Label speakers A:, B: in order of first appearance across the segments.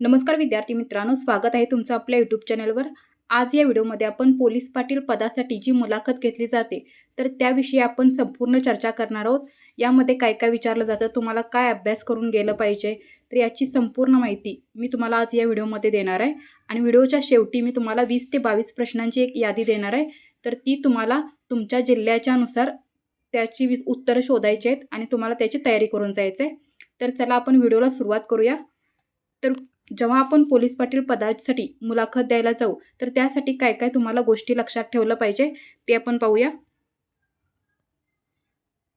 A: नमस्कार विद्यार्थी मित्रांनो स्वागत आहे तुमचं आपल्या यूट्यूब चॅनलवर आज या व्हिडिओमध्ये आपण पोलीस पाटील पदासाठी जी मुलाखत घेतली जाते तर त्याविषयी आपण संपूर्ण चर्चा करणार आहोत. यामध्ये काय काय विचारलं जातं तुम्हाला काय अभ्यास करून गेलं पाहिजे तर याची संपूर्ण माहिती मी तुम्हाला आज या व्हिडिओमध्ये देणार आहे. आणि व्हिडिओच्या शेवटी मी तुम्हाला वीस ते बावीस प्रश्नांची एक यादी देणार आहे. तर ती तुम्हाला तुमच्या जिल्ह्याच्यानुसार त्याची उत्तरं शोधायची आहेत आणि तुम्हाला त्याची तयारी करून जायचं आहे तर चला आपण व्हिडिओला सुरुवात करूया. तर जेव्हा आपण पोलीस पाटील पदासाठी मुलाखत द्यायला जाऊ तर त्यासाठी काय काय तुम्हाला गोष्टी लक्षात ठेवलं पाहिजे ते आपण पाहूया.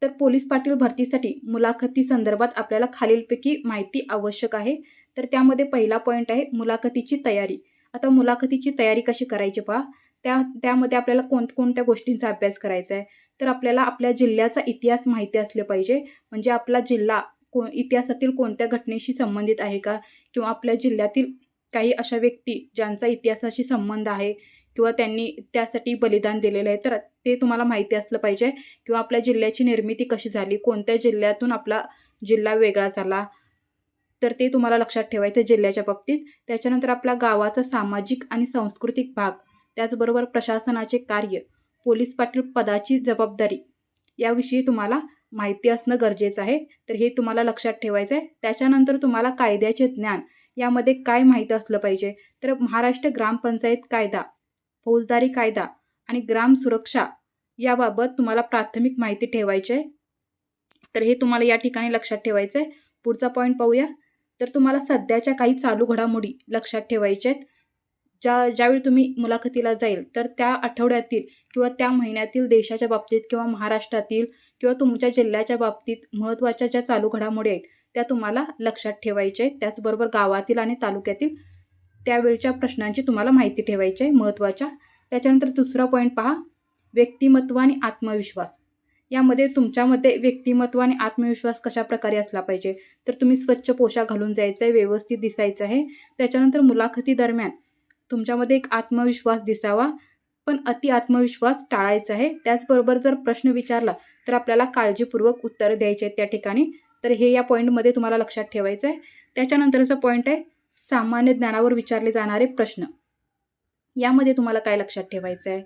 A: तर पोलीस पाटील भरतीसाठी मुलाखती संदर्भात आपल्याला खालीलपैकी माहिती आवश्यक आहे. तर त्यामध्ये पहिला पॉईंट आहे मुलाखतीची तयारी. आता मुलाखतीची तयारी कशी करायची पहा. त्या त्यामध्ये आपल्याला कोणकोणत्या गोष्टींचा अभ्यास करायचा आहे. तर आपल्याला आपल्या जिल्ह्याचा इतिहास माहिती असले पाहिजे. म्हणजे आपला जिल्हा को इतिहासातील कोणत्या घटनेशी संबंधित आहे का? किंवा आपल्या जिल्ह्यातील काही अशा व्यक्ती ज्यांचा इतिहासाशी संबंध आहे किंवा त्यांनी त्यासाठी बलिदान दिलेलं आहे तर ते तुम्हाला माहिती असलं पाहिजे. किंवा आपल्या जिल्ह्याची निर्मिती कशी झाली? कोणत्या जिल्ह्यातून आपला जिल्हा वेगळा झाला? तर ते तुम्हाला लक्षात ठेवायचं जिल्ह्याच्या बाबतीत. त्याच्यानंतर आपल्या गावाचा सामाजिक आणि सांस्कृतिक भाग त्याचबरोबर प्रशासनाचे कार्य पोलीस पाटील पदाची जबाबदारी याविषयी तुम्हाला माहिती असणं गरजेचं आहे. तर हे तुम्हाला लक्षात ठेवायचं आहे त्याच्यानंतर तुम्हाला कायद्याचे ज्ञान यामध्ये काय माहीत असलं पाहिजे? तर महाराष्ट्र ग्रामपंचायत कायदा फौजदारी कायदा आणि ग्राम सुरक्षा याबाबत तुम्हाला प्राथमिक माहिती ठेवायची आहे. तर हे तुम्हाला या ठिकाणी लक्षात ठेवायचं आहे पुढचा पॉईंट पाहूया. तर तुम्हाला सध्याच्या काही चालू घडामोडी लक्षात ठेवायच्या आहेत. ज्या ज्यावेळी तुम्ही मुलाखतीला जाईल तर त्या आठवड्यातील किंवा त्या महिन्यातील देशाच्या बाबतीत किंवा महाराष्ट्रातील किंवा तुमच्या जिल्ह्याच्या बाबतीत महत्त्वाच्या ज्या चालू घडामोडी आहेत त्या तुम्हाला लक्षात ठेवायच्या आहेत त्याचबरोबर गावातील आणि तालुक्यातील त्यावेळच्या प्रश्नांची तुम्हाला माहिती ठेवायची आहे महत्त्वाच्या. त्याच्यानंतर दुसरा पॉईंट पहा व्यक्तिमत्व आणि आत्मविश्वास. यामध्ये तुमच्यामध्ये व्यक्तिमत्व आणि आत्मविश्वास कशा प्रकारे असला पाहिजे? तर तुम्ही स्वच्छ पोशाख घालून जायचं आहे व्यवस्थित दिसायचं आहे. त्याच्यानंतर मुलाखती दरम्यान तुमच्यामध्ये एक आत्मविश्वास दिसावा. पण अति आत्मविश्वास टाळायचा आहे. त्याचबरोबर जर प्रश्न विचारला तर आपल्याला काळजीपूर्वक उत्तरं द्यायची आहेत त्या ठिकाणी. तर हे या पॉईंटमध्ये तुम्हाला लक्षात ठेवायचं आहे. त्याच्यानंतरचं पॉईंट आहे सामान्य ज्ञानावर विचारले जाणारे प्रश्न. यामध्ये तुम्हाला काय लक्षात ठेवायचं आहे?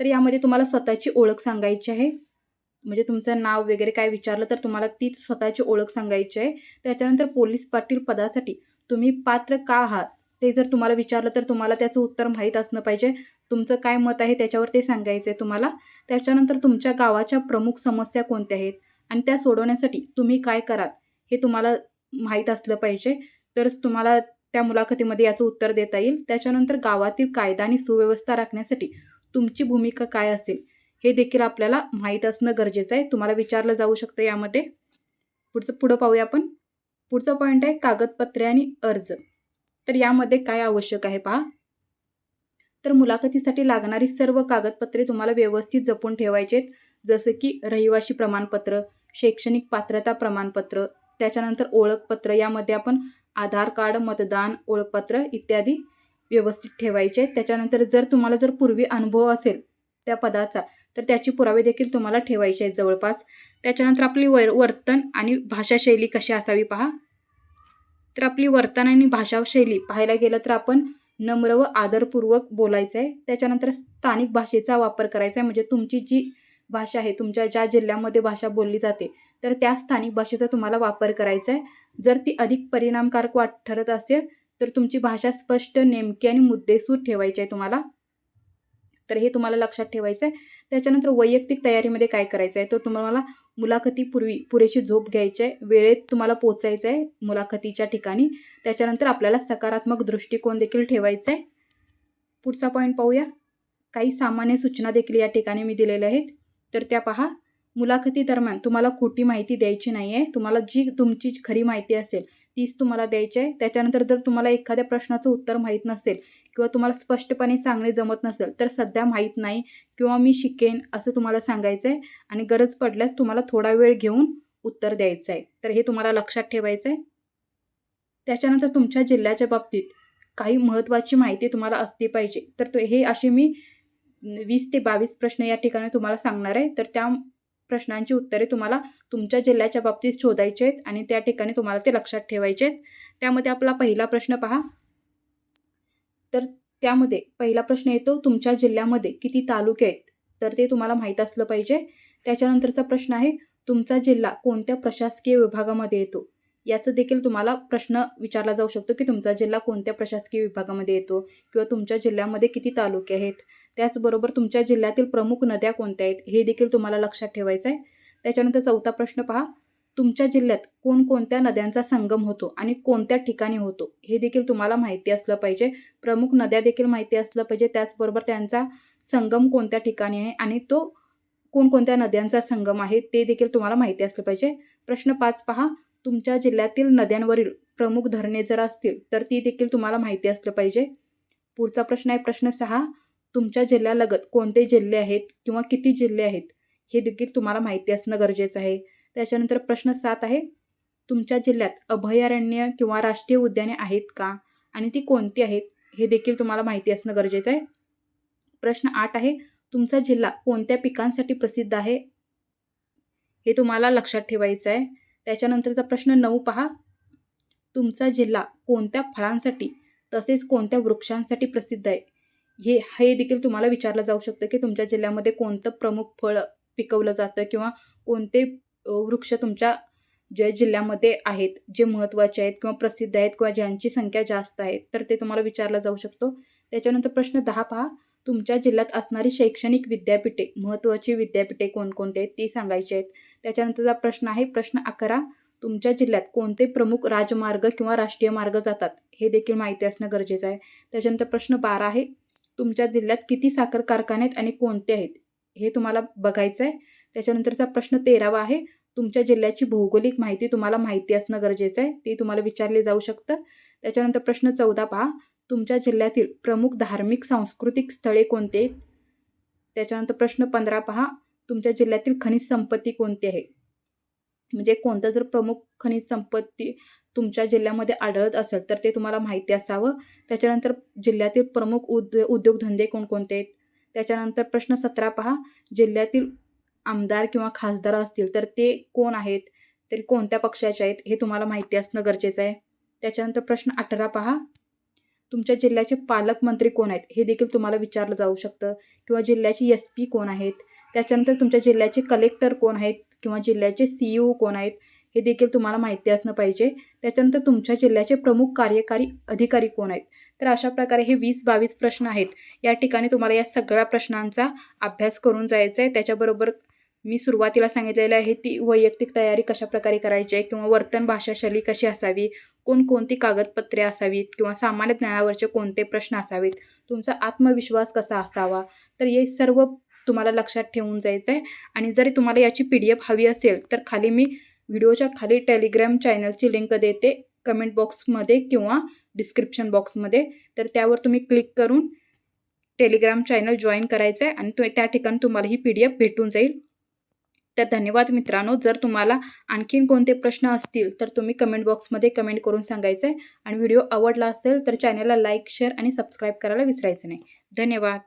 A: तर यामध्ये तुम्हाला स्वतःची ओळख सांगायची आहे. म्हणजे तुमचं नाव वगैरे काय विचारलं तर तुम्हाला ती स्वतःची ओळख सांगायची आहे. त्याच्यानंतर पोलीस पाटील पदासाठी तुम्ही पात्र का आहात? ते जर तुम्हाला विचारलं तर तुम्हाला त्याचं उत्तर माहीत असणं पाहिजे. तुमचं काय मत आहे त्याच्यावर ते सांगायचं आहे तुम्हाला. त्याच्यानंतर तुमच्या गावाच्या प्रमुख समस्या कोणत्या आहेत? आणि त्या सोडवण्यासाठी तुम्ही काय कराल? हे तुम्हाला माहीत असलं पाहिजे. तरच तुम्हाला त्या मुलाखतीमध्ये याचं उत्तर देता येईल. त्याच्यानंतर गावातील कायदा आणि सुव्यवस्था राखण्यासाठी तुमची भूमिका काय असेल? हे देखील आपल्याला माहीत असणं गरजेचं आहे. तुम्हाला विचारलं जाऊ शकतं यामध्ये. पुढचं पुढं पाहूया आपण. पुढचा पॉईंट आहे कागदपत्रे आणि अर्ज. तर यामध्ये काय आवश्यक आहे पहा? तर मुलाखतीसाठी लागणारी सर्व कागदपत्रे तुम्हाला व्यवस्थित जपून ठेवायचे आहेत जसं की रहिवाशी प्रमाणपत्र शैक्षणिक पात्रता प्रमाणपत्र त्याच्यानंतर ओळखपत्र यामध्ये आपण आधार कार्ड मतदान ओळखपत्र इत्यादी व्यवस्थित ठेवायचे. आहेत त्याच्यानंतर जर तुम्हाला जर पूर्वी अनुभव असेल त्या पदाचा तर त्याची पुरावे देखील तुम्हाला ठेवायचे आहेत जवळपास. त्याच्यानंतर आपली वर वर्तन आणि भाषाशैली कशी असावी पहा? तर आपली वर्तन आणि भाषाशैली पाहायला गेलं तर आपण नम्र व आदरपूर्वक बोलायचं आहे त्याच्यानंतर स्थानिक भाषेचा वापर करायचा आहे म्हणजे तुमची जी भाषा आहे तुमच्या ज्या जिल्ह्यामध्ये भाषा बोलली जाते तर त्या स्थानिक भाषेचा तुम्हाला वापर करायचा आहे जर ती अधिक परिणामकारक वाट ठरत असेल तर तुमची भाषा स्पष्ट नेमकी आणि मुद्देसूद ठेवायची आहे तुम्हाला. तर हे तुम्हाला लक्षात ठेवायचं आहे त्याच्यानंतर वैयक्तिक तयारीमध्ये काय करायचं आहे तर तुम्हाला मुलाखतीपूर्वी पुरेशी झोप घ्यायची आहे वेळेत तुम्हाला पोचायचं आहे मुलाखतीच्या ठिकाणी. त्याच्यानंतर आपल्याला सकारात्मक दृष्टिकोन देखील ठेवायचा आहे. पुढचा पॉईंट पाहूया. काही सामान्य सूचना देखील या ठिकाणी मी दिलेल्या आहेत. तर त्या पहा. मुलाखती दरम्यान तुम्हाला खोटी माहिती द्यायची नाही आहे तुम्हाला जी तुमची खरी माहिती असेल तीच तुम्हाला द्यायची आहे. त्याच्यानंतर जर तुम्हाला एखाद्या प्रश्नाचं उत्तर माहीत नसेल किंवा तुम्हाला स्पष्टपणे सांगणे जमत नसेल तर सध्या माहीत नाही किंवा मी शिकेन असं तुम्हाला सांगायचं आहे आणि गरज पडल्यास तुम्हाला थोडा वेळ घेऊन उत्तर द्यायचं आहे तर हे तुम्हाला लक्षात ठेवायचं आहे त्याच्यानंतर तुमच्या जिल्ह्याच्या बाबतीत काही महत्त्वाची माहिती तुम्हाला असली पाहिजे. तर तो हे असे मी वीस ते बावीस प्रश्न या ठिकाणी तुम्हाला सांगणार आहे. तर त्या प्रश्नांची उत्तरे तुम्हाला तुमच्या जिल्ह्याच्या बाबतीत शोधायचे आहेत आणि त्या ठिकाणी तुम्हाला ते लक्षात ठेवायचे आहेत. त्यामध्ये आपला पहिला प्रश्न पहा. तर त्यामध्ये पहिला प्रश्न येतो तुमच्या जिल्ह्यामध्ये किती तालुके आहेत? तर ते तुम्हाला माहीत असलं पाहिजे. त्याच्यानंतरचा प्रश्न आहे तुमचा जिल्हा कोणत्या प्रशासकीय विभागामध्ये येतो? याचं देखील तुम्हाला प्रश्न विचारला जाऊ शकतो की तुमचा जिल्हा कोणत्या प्रशासकीय विभागामध्ये येतो? किंवा तुमच्या जिल्ह्यामध्ये किती तालुके आहेत? त्याचबरोबर तुमच्या जिल्ह्यातील प्रमुख नद्या कोणत्या आहेत हे देखील तुम्हाला लक्षात ठेवायचं आहे त्याच्यानंतर चौथा प्रश्न पहा तुमच्या जिल्ह्यात कोणकोणत्या नद्यांचा संगम होतो आणि कोणत्या ठिकाणी होतो हे देखील तुम्हाला माहिती असलं पाहिजे. प्रमुख नद्या देखील माहिती असलं पाहिजे त्याचबरोबर त्यांचा संगम कोणत्या ठिकाणी आहे आणि तो कोणकोणत्या नद्यांचा संगम आहे ते देखील तुम्हाला माहिती असलं पाहिजे. प्रश्न पाच पहा तुमच्या जिल्ह्यातील नद्यांवरील प्रमुख धरणे जर असतील तर ती देखील तुम्हाला माहिती असलं पाहिजे. पुढचा प्रश्न आहे प्रश्न सहा तुमच्या जिल्ह्यालगत कोणते जिल्हे आहेत किंवा किती जिल्हे आहेत हे देखील तुम्हाला माहिती असणं गरजेचं आहे. त्याच्यानंतर प्रश्न सात आहे तुमच्या जिल्ह्यात अभयारण्य किंवा राष्ट्रीय उद्याने आहेत का? आणि ती कोणती आहेत हे देखील तुम्हाला माहिती असणं गरजेचं आहे. प्रश्न आठ आहे तुमचा जिल्हा कोणत्या पिकांसाठी प्रसिद्ध आहे? हे तुम्हाला लक्षात ठेवायचं आहे. त्याच्यानंतरचा प्रश्न नऊ पहा तुमचा जिल्हा कोणत्या फळांसाठी तसेच कोणत्या वृक्षांसाठी प्रसिद्ध आहे? हे हे देखील तुम्हाला विचारलं जाऊ शकतं की तुमच्या जिल्ह्यामध्ये कोणतं प्रमुख फळ पिकवलं जातं किंवा कोणते वृक्ष तुमच्या ज्या जिल्ह्यामध्ये आहेत जे महत्त्वाचे आहेत किंवा प्रसिद्ध आहेत किंवा ज्यांची संख्या जास्त आहे तर ते तुम्हाला विचारलं जाऊ शकतो. त्याच्यानंतर प्रश्न दहा पहा. तुमच्या जिल्ह्यात असणारी शैक्षणिक विद्यापीठे महत्त्वाची विद्यापीठे कोणकोणते आहेत ती सांगायची आहेत. त्याच्यानंतरचा प्रश्न आहे प्रश्न अकरा. तुमच्या जिल्ह्यात कोणते प्रमुख राजमार्ग किंवा राष्ट्रीय मार्ग जातात हे देखील माहिती असणं गरजेचं आहे. त्याच्यानंतर प्रश्न बारा आहे. तुमच्या जिल्ह्यात किती साखर कारखाने आहेत आणि कोणते आहेत? हे तुम्हाला बघायचं आहे. त्याच्यानंतरचा प्रश्न तेरावा आहे. तुमच्या जिल्ह्याची भौगोलिक माहिती तुम्हाला माहिती असणं गरजेचं आहे. ते तुम्हाला विचारले जाऊ शकतं. त्याच्यानंतर प्रश्न चौदा पहा. तुमच्या जिल्ह्यातील प्रमुख धार्मिक सांस्कृतिक स्थळे कोणते आहेत? त्याच्यानंतर प्रश्न पंधरा पहा. तुमच्या जिल्ह्यातील खनिज संपत्ती कोणती आहे? म्हणजे कोणतं जर प्रमुख खनिज संपत्ती तुमच्या जिल्ह्यामध्ये आढळत असेल तर ते तुम्हाला माहिती असावं. त्याच्यानंतर जिल्ह्यातील प्रमुख उद उद्योगधंदे कोणकोणते आहेत? त्याच्यानंतर प्रश्न सतरा पहा. जिल्ह्यातील आमदार किंवा खासदार असतील तर ते कोण आहेत? तरी कोणत्या पक्षाचे आहेत? हे तुम्हाला माहिती असणं गरजेचं आहे. त्याच्यानंतर प्रश्न अठरा पहा. तुमच्या जिल्ह्याचे पालकमंत्री कोण आहेत? हे देखील तुम्हाला विचारलं जाऊ शकतं. किंवा जिल्ह्याचे एस पी कोण आहेत? त्याच्यानंतर तुमच्या जिल्ह्याचे कलेक्टर कोण आहेत किंवा जिल्ह्याचे सी ई ओ कोण आहेत हे देखील तुम्हाला माहिती असणं पाहिजे. त्याच्यानंतर तुमच्या जिल्ह्याचे प्रमुख कार्यकारी अधिकारी कोण आहेत? तर अशा प्रकारे हे वीस बावीस प्रश्न आहेत. या ठिकाणी तुम्हाला या सगळ्या प्रश्नांचा अभ्यास करून जायचा आहे त्याच्याबरोबर मी सुरुवातीला सांगितलेलं आहे ती वैयक्तिक तयारी कशा प्रकारे करायची आहे किंवा वर्तन भाषाशैली कशी असावी कोणकोणती कागदपत्रे असावीत किंवा सामान्य ज्ञानावरचे कोणते प्रश्न असावेत तुमचा आत्मविश्वास कसा असावा? तर हे सर्व तुम्हाला लक्षात ठेवून जायचं आहे आणि जरी तुम्हाला याची पी डी एफ हवी असेल तर खाली मी व्हिडिओच्या खाली टेलिग्राम चॅनलची लिंक देते कमेंट बॉक्समध्ये किंवा डिस्क्रिप्शन बॉक्समध्ये तर त्यावर तुम्ही क्लिक करून टेलिग्राम चॅनल जॉईन करायचं आहे आणि तो त्या ठिकाणी तुम्हाला ही पी डी एफ भेटून जाईल. तर धन्यवाद मित्रांनो. जर तुम्हाला आणखीन कोणते प्रश्न असतील तर तुम्ही कमेंट बॉक्समध्ये कमेंट करून सांगायचं आहे आणि व्हिडिओ आवडला असेल तर चॅनलला लाईक शेअर आणि सबस्क्राईब करायला विसरायचं नाही. धन्यवाद.